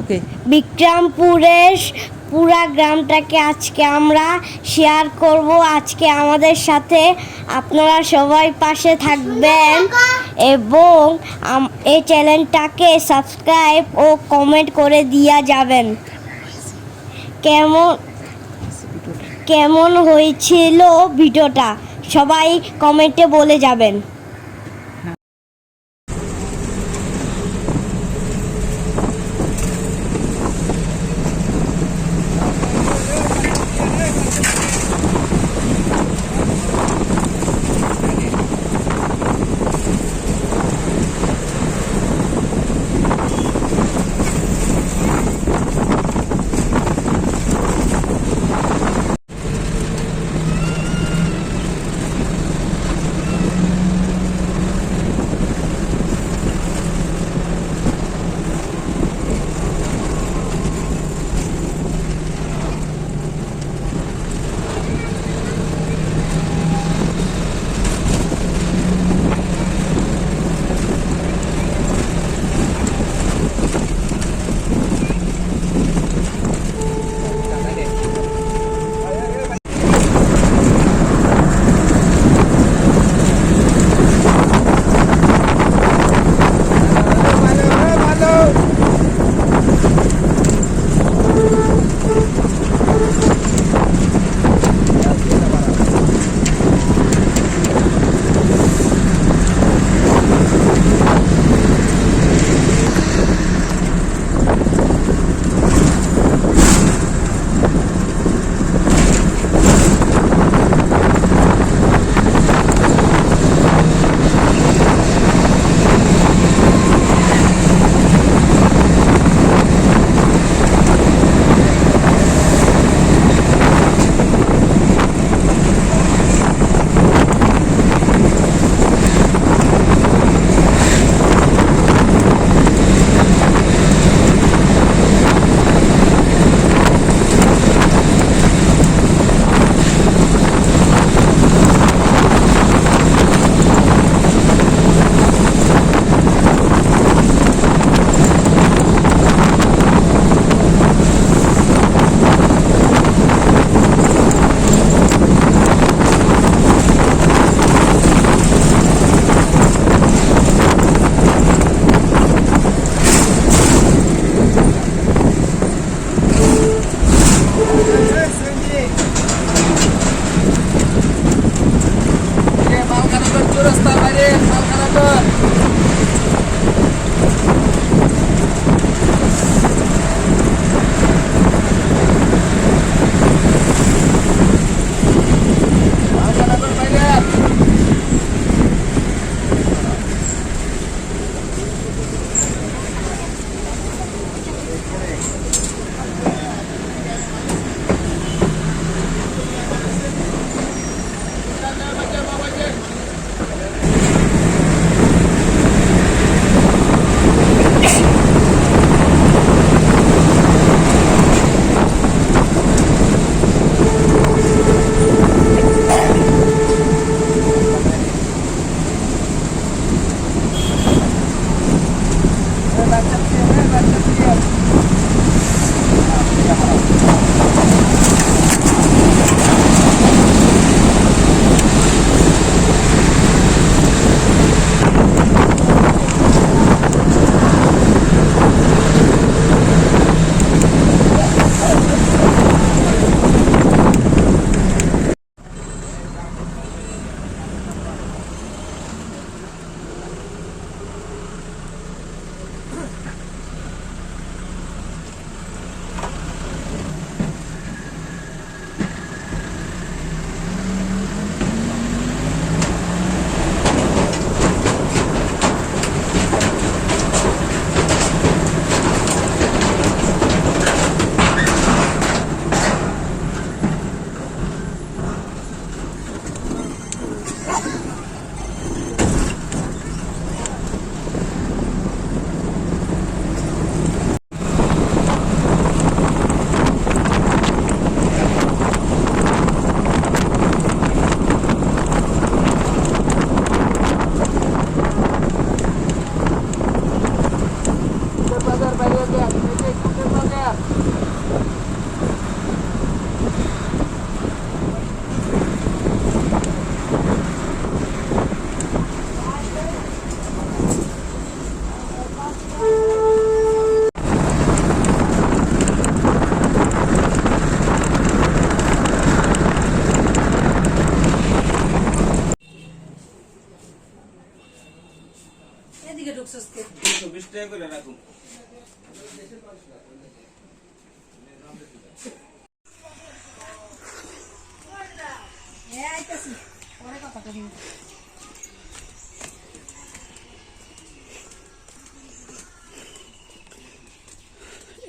ওকে বিক্রমপুরের পুরা গ্রামটাকে আজকে আমরা শেয়ার করব। আজকে আমাদের সাথে আপনারা সবাই পাশে থাকবেন এবং এই চ্যানেলটাকে সাবস্ক্রাইব ও কমেন্ট করে দিয়া যাবেন। কেমন কেমন হয়েছিল ভিডিওটা সবাই কমেন্টে বলে যাবেন।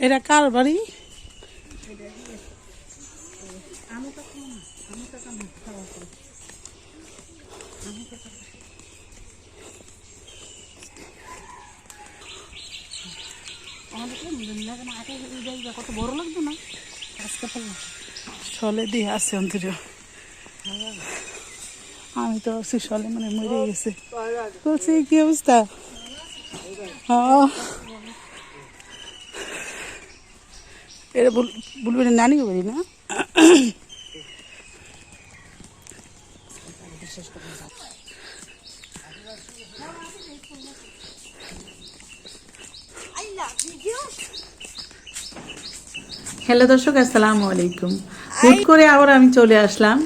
এটা কার বাড়ি? সলে দিয়ে আসছে অন্তর আমি তো ভাবছি সলে মানে মরে গেছে। বলছি, কি অবস্থা? হ্যাঁ এটা বাড়ি না? হ্যালো দর্শক, আসসালামু আলাইকুম। হুট করে আবার আমি চলে আসলাম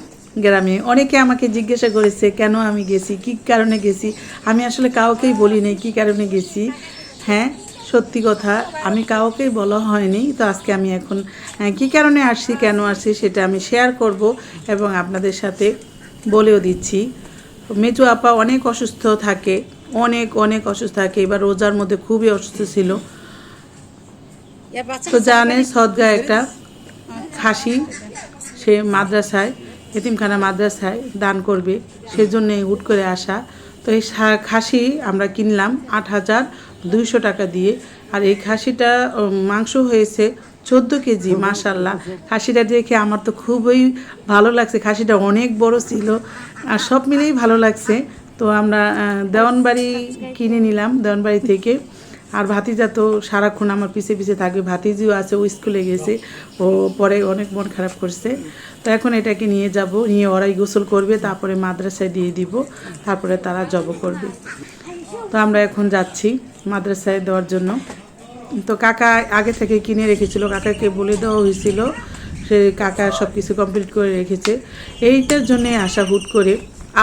গ্রামে। অনেকে আমাকে জিজ্ঞাসা করেছে, কেন আমি গেছি, কি কারণে গেছি? আমি আসলে কাউকেই বলি নাই কি কারণে গেছি। হ্যাঁ? সত্যি কথা, আমি কাউকেই বলা হয়নি, তো আজকে আমি এখন কি কারণে আসছি, কেন আসছি সেটা আমি শেয়ার করব এবং আপনাদের সাথে বলেও দিচ্ছি। মেজু আপা অনেক অসুস্থ থাকে, অনেক অনেক অসুস্থ থাকে, এবার রোজার মধ্যে খুবই অসুস্থ ছিল। তো জানে সদগা একটা খাসি, সে মাদ্রাসায়, এতিমখানা মাদ্রাসায় দান করবে সেজন্যে হুট করে আসা। তো এই খাসি আমরা কিনলাম আট হাজার দুইশো টাকা দিয়ে। আর এই খাসিটা মাংস হয়েছে চোদ্দ কেজি মাশাল্লাহ খাসিটা দেখে আমার তো খুবই ভালো লাগছে। খাসিটা অনেক বড় ছিল আর সব মিলেই ভালো লাগছে। তো আমরা দেওয়ানবাড়ি কিনে নিলাম, দেওয়ানবাড়ি থেকে। আর ভাতিজা তো সারাক্ষণ আমার পিছে পিছে থাকবে ভাতিজিও আছে, ও স্কুলে গেছে। ও পরে অনেক মন খারাপ করছে। তো এখন এটাকে নিয়ে যাব, নিয়ে ওরাই গোসল করবে, তারপরে মাদ্রাসায় দিয়ে দিব, তারপরে তারা জব করবে। তো আমরা এখন যাচ্ছি মাদ্রাসায় দেওয়ার জন্য। তো কাকা আগে থেকে কিনে রেখেছিল কাকাকে বলে দেওয়া হয়েছিল সে কাকা সব কিছু কমপ্লিট করে রেখেছে। এইটার জন্যে আসা হুট করে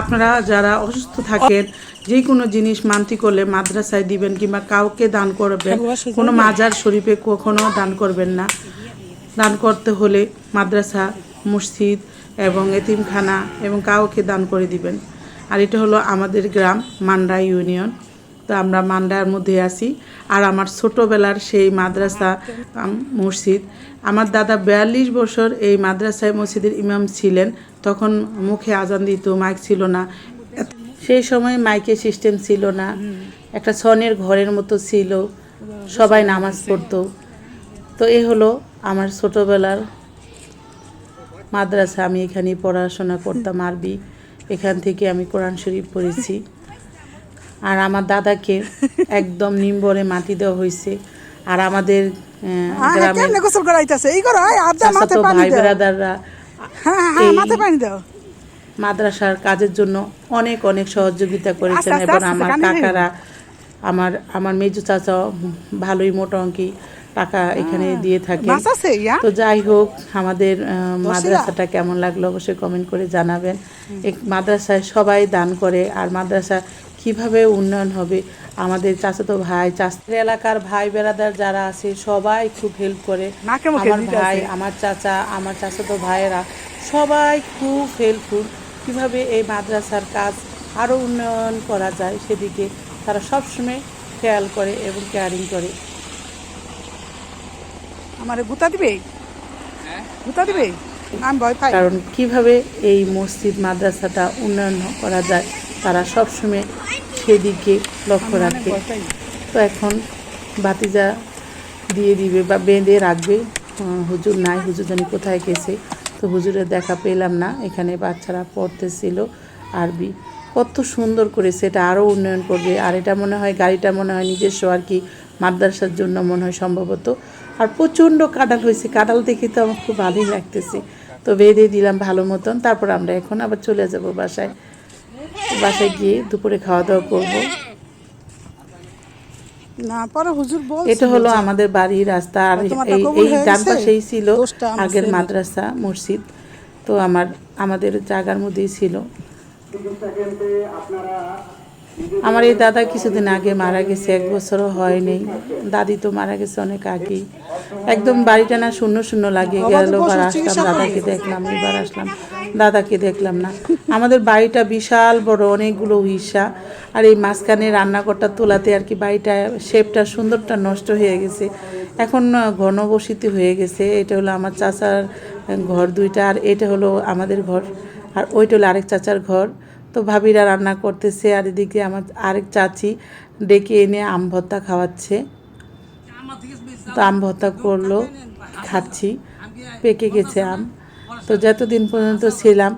আপনারা যারা অসুস্থ থাকেন যে কোনো জিনিস মানতি করলে মাদ্রাসায় দিবেন কিংবা কাউকে দান করবেন কোনো মাজার শরীফে কখনো দান করবেন না। দান করতে হলে মাদ্রাসা মসজিদ এবং এতিমখানা এবং কাউকে দান করে দিবেন। আর এটা হলো আমাদের গ্রাম মান্ডা ইউনিয়ন। তো আমরা মান্ডার মধ্যে আছি। আর আমার ছোটোবেলার সেই মাদ্রাসা মসজিদ। আমার দাদা বিয়াল্লিশ বছর এই মাদ্রাসায় মসজিদের ইমাম ছিলেন। তখন মুখে আজান দিত, মাইক ছিল না। সেই সময় মাইকের সিস্টেম ছিল না। একটা সনের ঘরের মতো ছিল। সবাই নামাজ পড়তো। তো এ হলো আমার ছোটোবেলার মাদ্রাসা। আমি এখানে পড়াশোনা করতাম আরবি। এখান থেকে আমি কোরআন শরীফ পড়েছি। আর আমার দাদাকে একদম নিম্বরে মাটি দেওয়া হয়েছে। আর আমাদের আহ, গোসল করাইতেছে? এই করো মাথায় পানি ভাই হ্যাঁ হ্যাঁ মাথায় পানি দাও। মাদ্রাসার কাজের জন্য অনেক অনেক সহযোগিতা করেছেন এবং আমার কাকারা আমার আমার মেজু চাচা ভালোই মোটা অঙ্কি টাকা এখানে দিয়ে থাকে। তো যাই হোক আমাদের মাদ্রাসাটা কেমন লাগল অবশ্যই কমেন্ট করে জানাবেন। এক মাদ্রাসায় সবাই দান করে আর মাদ্রাসা কীভাবে উন্নয়ন হবে? আমাদের চাচাতো ভাই চাষের এলাকার ভাই বেড়াদার যারা আছে সবাই খুব হেল্প করে। আমার ভাই আমার চাচা আমার চাচাতো ভাইয়েরা সবাই খুব হেল্পফুল কীভাবে এই মাদ্রাসার কাজ আরও উন্নয়ন করা যায় সেদিকে তারা সবসময় খেয়াল করে এবং কেয়ারিং করে। আমারে গুতা দিবে? গুতা দিবে? আমি ভয় পাই। কারণ কীভাবে এই মসজিদ মাদ্রাসাটা উন্নয়ন করা যায় তারা সবসময় সেদিকে লক্ষ্য রাখে। তো এখন বাতিজা দিয়ে দিবে বা বেঁধে রাখবে। হুজুর নাই হুজুর জানি কোথায় গেছে। তো হুজুরের দেখা পেলাম না এখানে বাচ্চারা পড়তেছিল আরবি। কত সুন্দর করে সেটা আরও উন্নয়ন করবে। আর এটা মনে হয় গাড়িটা মনে হয় নিজস্ব আর কি মাদ্রাসার জন্য মনে হয় সম্ভবত। আর প্রচণ্ড কাঁঠাল হয়েছে। কাঁঠাল দেখে তো আমার খুব ভালোই লাগতেছে। তো বেঁধে দিলাম ভালো মতন। তারপর আমরা এখন আবার চলে যাব বাসায়। বাসায় গিয়ে দুপুরে খাওয়া দাওয়া করব। না পরে এটা হলো আমাদের বাড়ির রাস্তা। আর এই এই ডান পাশেই ছিল আগের মাদ্রাসা মসজিদ। তো আমার আমাদের জায়গার মধ্যেই ছিল। আমার এই দাদা কিছুদিন আগে মারা গেছে এক বছরও হয়নি। দাদি তো মারা গেছে অনেক আগেই। একদম বাড়িটা না শূন্য শূন্য লাগে গেল। এবার আসলাম দাদাকে দেখলাম এবার আসলাম। দাদাকে দেখলাম না। আমাদের বাড়িটা বিশাল বড় অনেকগুলো হিসা আর এই মাঝখানে রান্নাঘরটা তোলাতে আর কি বাড়িটা শেপটা সুন্দরটা নষ্ট হয়ে গেছে। এখন ঘনবসতি হয়ে গেছে। এটা হলো আমার চাচার ঘর দুইটা আর এটা হলো আমাদের ঘর। আর ওইটা হলো আরেক চাচার ঘর। তো ভাবিরা রান্না করতেছে আর এদিকে আমার আরেক চাচি ডেকে এনে আম ভর্তা খাওয়াচ্ছে। তো আম ভর্তা করল, খাচ্ছি, পেকে গেছে আম। তো যতদিন পর্যন্ত ছিলাম,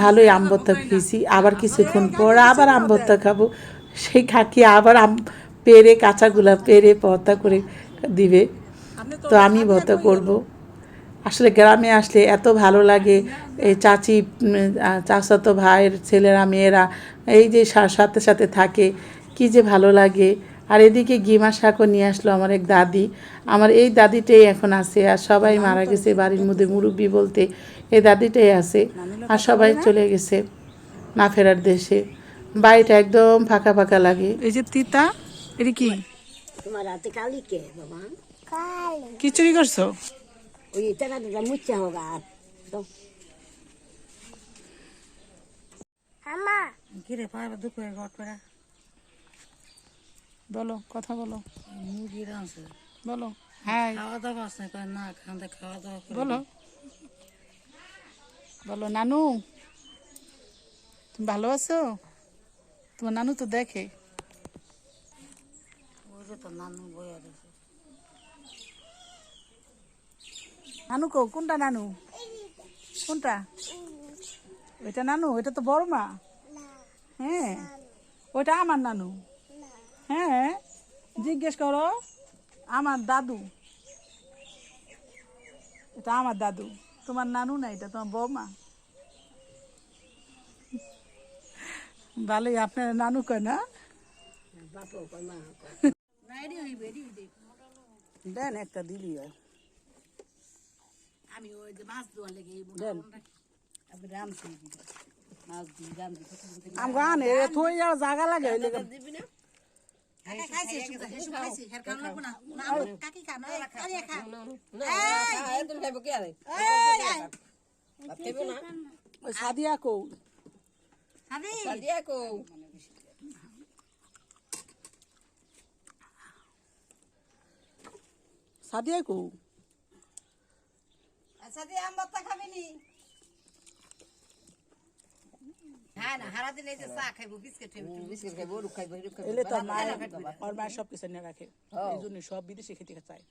ভালোই আম ভর্তা খেয়েছি, আবার কিছুক্ষণ পর আবার আম ভর্তা খাব। সেই খাকি আবার আম পেরে, কাঁচাগুলা পেরে, ভর্তা করে দিবে। তো আমি ভর্তা করব। আসলে গ্রামে আসলে এত ভালো লাগে। এই চাচি চাচাতো ভাইয়ের ছেলেরা মেয়েরা এই যে সা- সাথে সাথে থাকে কি যে ভালো লাগে। আর এদিকে গিমা শাকও নিয়ে আসলো আমার এক দাদি। আমার এই দাদিটাই এখন আছে আর সবাই মারা গেছে বাড়ির মধ্যে মুরব্বী বলতে। এই দাদিটাই আছে আর সবাই চলে গেছে না ফেরার দেশে। বাড়িটা একদম ফাঁকা ফাঁকা লাগে। এই যে তিতা এটা কি? তোমার হাতে কালি কে বাবা? খিচুড়ি করছ? ওই টাকা দুটা মুচ্ছা হোক আর তো কিরে পাড়া দুপুরে ঘর পাড়া বলো কথা বলো। মুরগি রাঁধছে। বলো। হ্যাঁ খাওয়া দাওয়া আছে কয় না খান্দে খাওয়া দাওয়া করে। বলো। বলো নানু। তুমি ভালো আছো? তোমার নানু তো দেখে। ওই তো নানু বইয়া নানু কো কোনটা নানু? কোনটা? ওইটা নানু ওইটা তো বড় মা। হ্যাঁ ওইটা আমার নানু। হ্যাঁ জিজ্ঞেস করো আমার দাদু। এটা আমার দাদু। তোমার নানু না এটা? তোমার বৌমা ভালোই আপনার নানু কয় না? দেন একটা দিলি হয় আমি ওই যে মাছ ধোয়া লেগে দেন। আমি রাঁধছি মাছ দিয়ে রাঁধছি আমগো আনে থই যাওয়ার জায়গা লাগে ওই লেগে। ওই সাদিয়া কৌ। সাদিয়া কৌ? এলে তো মায়ের ওর মায়ের সব কিছু নিয়ে রাখে। এই জন্য সব বিদেশে খেতে চায়।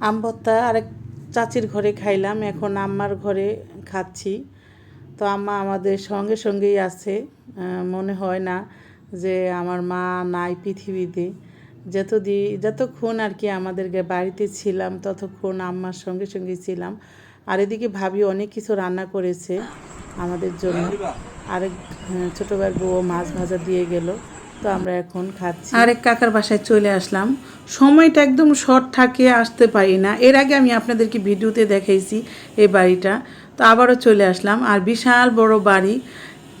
আম ভর্তা আরেক চাচির ঘরে খাইলাম এখন আম্মার ঘরে খাচ্ছি। তো আম্মা আমাদের সঙ্গে সঙ্গেই আছে। আহ, মনে হয় না যে আমার মা নাই পৃথিবীতে। যতদি যতক্ষণ আর কি আমাদের বাড়িতে ছিলাম ততক্ষণ আম্মার সঙ্গে সঙ্গে ছিলাম। আর এদিকে ভাবি অনেক কিছু রান্না করেছে আমাদের জন্য। আরেক আহ, ছোটো ভাইয়ের বউ মাছ ভাজা দিয়ে গেল তো আমরা এখন খাচ্ছি। আরেক কাকার বাসায় চলে আসলাম। সময়টা একদম শর্ট থাকে আসতে পারি না। এর আগে আমি আপনাদেরকে ভিডিওতে দেখাইছি এই বাড়িটা তো আবারও চলে আসলাম। আর বিশাল বড় বাড়ি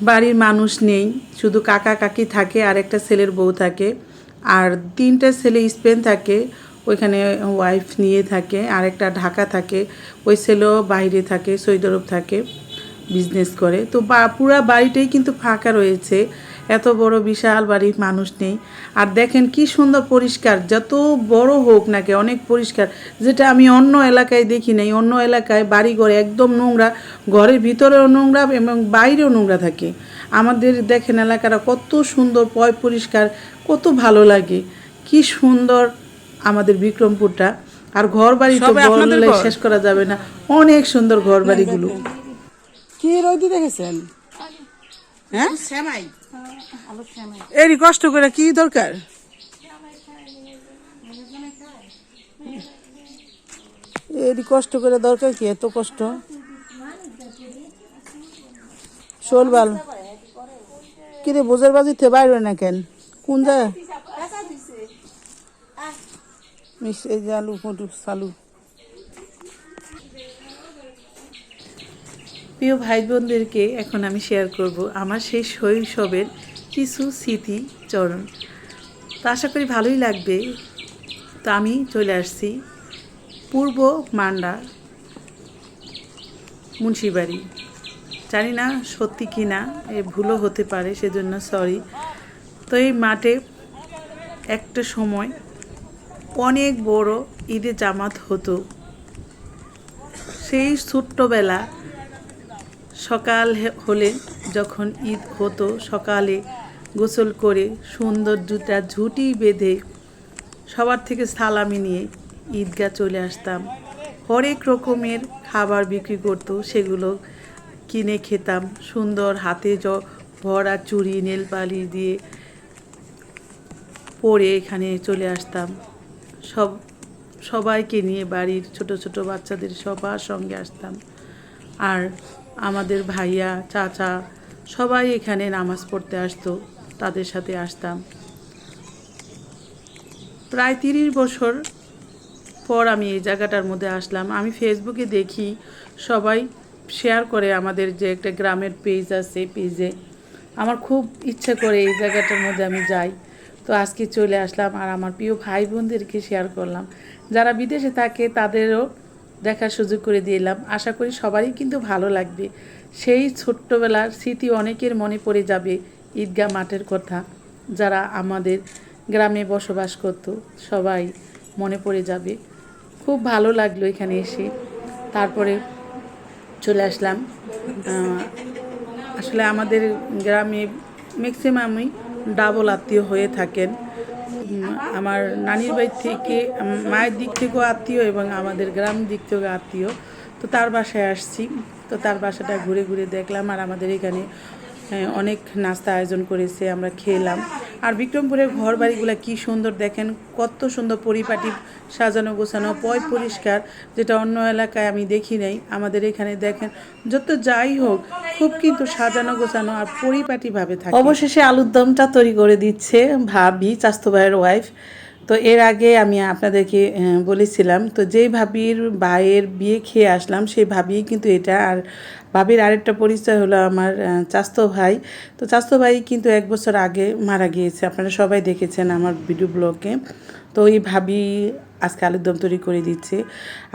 বাড়ির মানুষ নেই শুধু কাকা কাকি থাকে আর একটা ছেলের বউ থাকে। আর তিনটা ছেলে স্পেন থাকে, ওইখানে ওয়াইফ নিয়ে থাকে আর একটা ঢাকা থাকে, ওই ছেলেও বাইরে থাকে সৈদরব থাকে বিজনেস করে। তো বা, পুরা বাড়িটাই কিন্তু ফাঁকা রয়েছে, এত বড় বিশাল বাড়ির মানুষ নেই। আর দেখেন কি সুন্দর পরিষ্কার, যত বড় হোক না কে অনেক পরিষ্কার। যেটা আমি অন্য এলাকায় দেখি নাই, অন্য এলাকায় বাড়ি ঘরে একদম নোংরা, ঘরের ভিতরেও নোংরা এবং বাইরেও নোংরা থাকে। আমাদের দেখেন এলাকাটা কত সুন্দর পয় পরিষ্কার কত ভালো লাগে। কি সুন্দর আমাদের বিক্রমপুরটা। আর ঘর বাড়ি তো বললে শেষ করা যাবে না। অনেক সুন্দর ঘর বাড়িগুলো কি রোদি দেখেছেন? হ্যাঁ? এরই কষ্ট করে কি দরকার? এরই কষ্ট করে দরকার কি? এত কষ্ট? শোলবাল। কিরে বোঝার বাজিতে বাইরে না কেন? কোন মিষ্টি এই সালু। প্রিয় ভাই বোনদেরকে এখন আমি শেয়ার করব আমার সেই শৈশবের কিছু স্মৃতি, চরণ। তো আশা করি ভালোই লাগবে। তো আমি চলে আসছি পূর্ব মান্ডা, মুন্সিবাড়ি। জানি না সত্যি কি না, এ ভুলও হতে পারে, সেজন্য সরি তো এই মাঠে একটা সময় অনেক বড় ঈদে জামাত হতো। সেই ছোট্টবেলা সকাল হলে যখন ঈদ হতো, সকালে গোসল করে সুন্দর দুটা ঝুঁটি বেঁধে সবার থেকে সালামি নিয়ে ঈদগাহ চলে আসতাম। হরেক রকমের খাবার বিক্রি করতো, সেগুলো কিনে খেতাম। সুন্দর হাতে জ, ভরা চুড়ি নেল পালিশ দিয়ে পরে এখানে চলে আসতাম। সব, সবাইকে নিয়ে বাড়ির ছোট ছোট বাচ্চাদের সবার সঙ্গে আসতাম। আর আমাদের ভাইয়া, চাচা সবাই এখানে নামাজ পড়তে আসতো, তাদের সাথে আসতাম। প্রায় তিরিশ বছর পর আমি এই জায়গাটার মধ্যে আসলাম। আমি ফেসবুকে দেখি সবাই শেয়ার করে আমাদের যে একটা গ্রামের পেজ আছে পেজে আমার খুব ইচ্ছা করে এই জায়গাটার মধ্যে আমি যাই। তো আজকে চলে আসলাম আর আমার প্রিয় ভাই বোনদেরকে শেয়ার করলাম। যারা বিদেশে থাকে, তাদেরও দেখার সুযোগ করে দিলাম আশা করি সবারই কিন্তু ভালো লাগবে। সেই ছোট্টবেলার স্মৃতি অনেকের মনে পড়ে যাবে ঈদগাহ মাঠের কথা। যারা আমাদের গ্রামে বসবাস করত, সবাই মনে পড়ে যাবে। খুব ভালো লাগল এখানে এসে। তারপরে চলে আসলাম। আসলে আমাদের গ্রামে ম্যাক্সিমামই ডাবল আত্মীয় হয়ে থাকেন। আমার নানির বাড়ি থেকে মায়ের দিক থেকেও আত্মীয় এবং আমাদের গ্রাম দিক থেকেও আত্মীয়। তো তার বাসায় আসছি। তো তার বাসাটা ঘুরে ঘুরে দেখলাম আর আমাদের এখানে অনেক নাস্তা আয়োজন করেছে, আমরা খেলাম। আর বিক্রমপুরের ঘর বাড়িগুলো কি সুন্দর দেখেন, কত সুন্দর পরিপাটি, সাজানো গোছানো, পয় পরিষ্কার, যেটা অন্য এলাকায় আমি দেখি নাই। আমাদের এখানে দেখেন, যত যাই হোক, খুব কিন্তু সাজানো গোছানো আর পরিপাটিভাবে থাকে। অবশেষে আলুর দমটা তৈরি করে দিচ্ছে ভাবি চাস্তো ভাইয়ের ওয়াইফ তো এর আগে আমি আপনাদেরকে বলেছিলাম, তো যেই ভাবির ভাইয়ের বিয়ে খেয়ে আসলাম, সেই ভাবি কিন্তু এটা, আর ভাবির আরেকটা পরিচয় হলো আমার চাস্তো ভাই। তো চাস্তো ভাই কিন্তু এক বছর আগে মারা গিয়েছে, আপনারা সবাই দেখেছেন আমার ভিডিও ব্লগে। তো এই ভাবি আজকে আলুর দম তৈরি করে দিচ্ছে,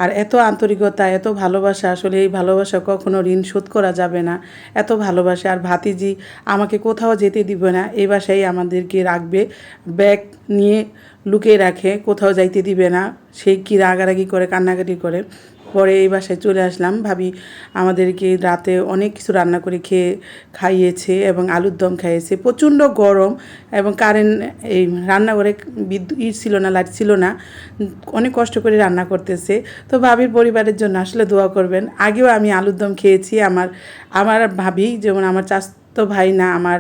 আর এত আন্তরিকতা, এত ভালোবাসা, আসলে এই ভালোবাসা কখনো ঋণ শোধ করা যাবে না। এত ভালোবাসা, আর ভাতিজি আমাকে কোথাও যেতে দিবে না এই বাসায় আমাদেরকে রাখবে, ব্যাগ নিয়ে লুকিয়ে রাখে, কোথাও যাইতে দিবে না। সেই কি রাগারাগি করে, কান্নাকাটি করে। পরে এই বাসায় চলে আসলাম। ভাবি আমাদেরকে রাতে অনেক কিছু রান্না করে খেয়ে খাইয়েছে এবং আলুর দম খাইয়েছে। প্রচণ্ড গরম এবং কারেন্ট এই রান্নাঘরে বিদ্যুৎ ইট ছিল না লাইট ছিল না। অনেক কষ্ট করে রান্না করতেছে। তো ভাবির পরিবারের জন্য আসলে দোয়া করবেন। আগেও আমি আলুর দম খেয়েছি। আমার আমার ভাবি, যেমন আমার চাষ তো ভাই না আমার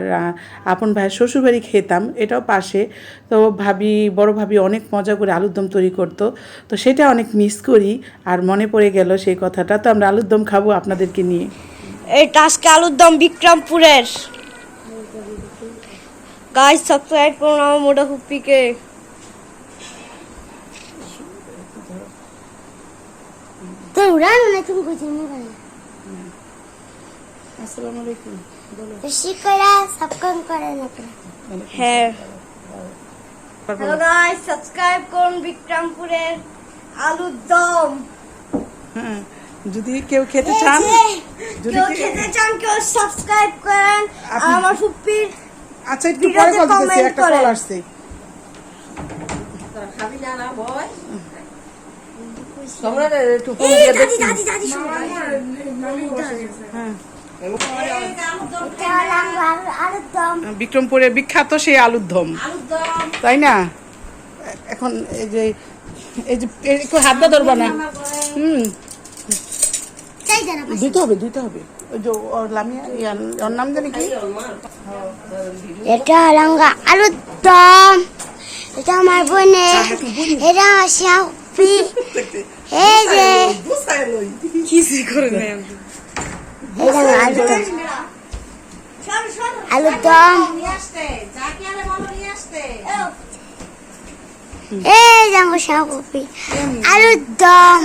আপন ভাইয়ের শ্বশুরবাড়ি খেতাম এটাও পাশে। তো ভাবি বড় ভাবি অনেক মজা করে আলুর দম তৈরি করতো। তো সেটা অনেক মিস করি আর মনে পড়ে গেল সেই কথাটা। তো আমরা আলুর দম খাব আপনাদেরকে নিয়ে। এটা আজকে আলুর দম বিক্রমপুরের। গাইস সাবস্ক্রাইব করুন আমার মোটা হুপ্পিকে নতুন কিছু মনে আসসালামু আলাইকুম। বেশি সাবস্ক্রাইব করে না হ্যাঁ। হ্যালো গাইস সাবস্ক্রাইব করুন বিক্রমপুরের আলুর দম। হ্যাঁ যদি কেউ খেতে চান যদি খেতে চান কেউ সাবস্ক্রাইব করেন। আর আমার ফুপ্পির আচ্ছা একটু পরে কল দিতেছি একটা কল আসছে। খাবি না না ভয় তোমরা একটু ফোন দিয়ে দাদি দাদি দাদি হ্যাঁ। বিক্রমপুরের বিখ্যাত সেই আলুর দম তাই না? এখন এই যে এই যে একটু হাত দা ধরবা না। হুম। ধুতে হবে ধুতে হবে। ওই যে ওর লামিয়া ওর নাম জানি কি? এটা লঙ্কা আলুর দম এটা আমার বোনের এটা আমার শাপি এই যে। কিসি করে আলুর দম এই যে আমার শাপি আলুর দম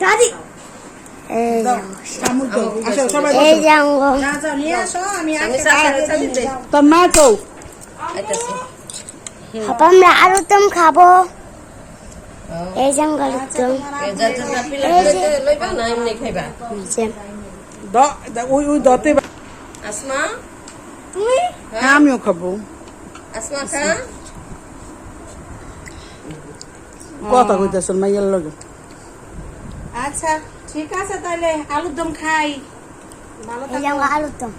দাদি তোর মা খাব। এই যাও আলুদম লইবা না এমনি খাইবা। ওই ওই দতে আসমা? হ্যাঁ আমিও খাব। আসমা খা। কথা কইতেছ মাইয়ার লগে। আচ্ছা। ঠিক আছে তাহলে আলুর দম খাই। এই আলুর আলুদম